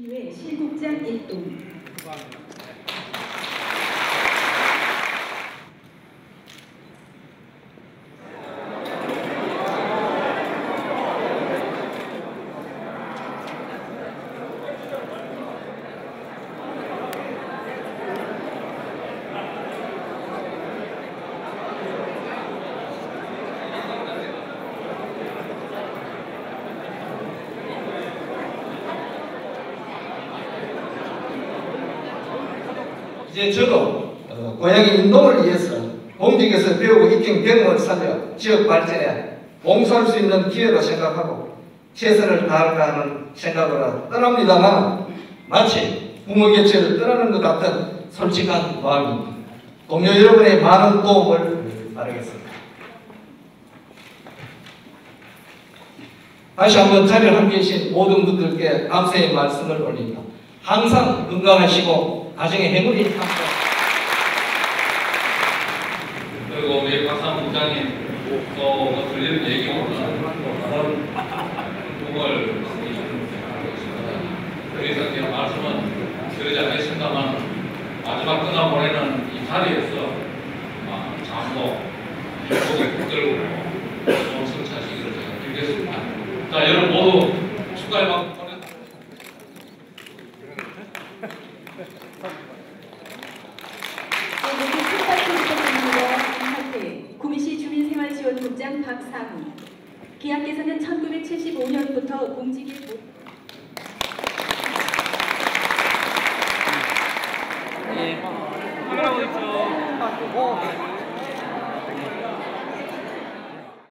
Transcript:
인회 실국장 일동 이제 저도 어, 고향의 운동을 위해서 공직에서 배우고 익힌 경험을 살려 지역 발전에 봉사할 수 있는 기회로 생각하고 최선을 다할까 하는 생각으로 떠납니다만 마치 부모 곁을 떠나는 것 같은 솔직한 마음입니다. 동료 여러분의 많은 도움을 바라겠습니다. 다시 한번 자리에 함께 계신 모든 분들께 감사의 말씀을 올립니다. 항상 건강하시고 가정의 행운이 함께 그리고 우리 박상 부장님 또뭐 들리는 얘기로는 그런 꿈을 그래서 제가 말씀은 드리지 않겠습니다만 마지막 끝나보내는 이 자리에서 아, 잠도 고개 붙들고 좋은 성차시기를 제가 빌겠습니다. 자 여러분 모두 축하의 박수 보내 모두 큰 박수 부탁드립니다. 구미시 주민생활지원국장 박상우 기하께서는 1975년부터 공직에 예, 어, 하고 있죠. 어,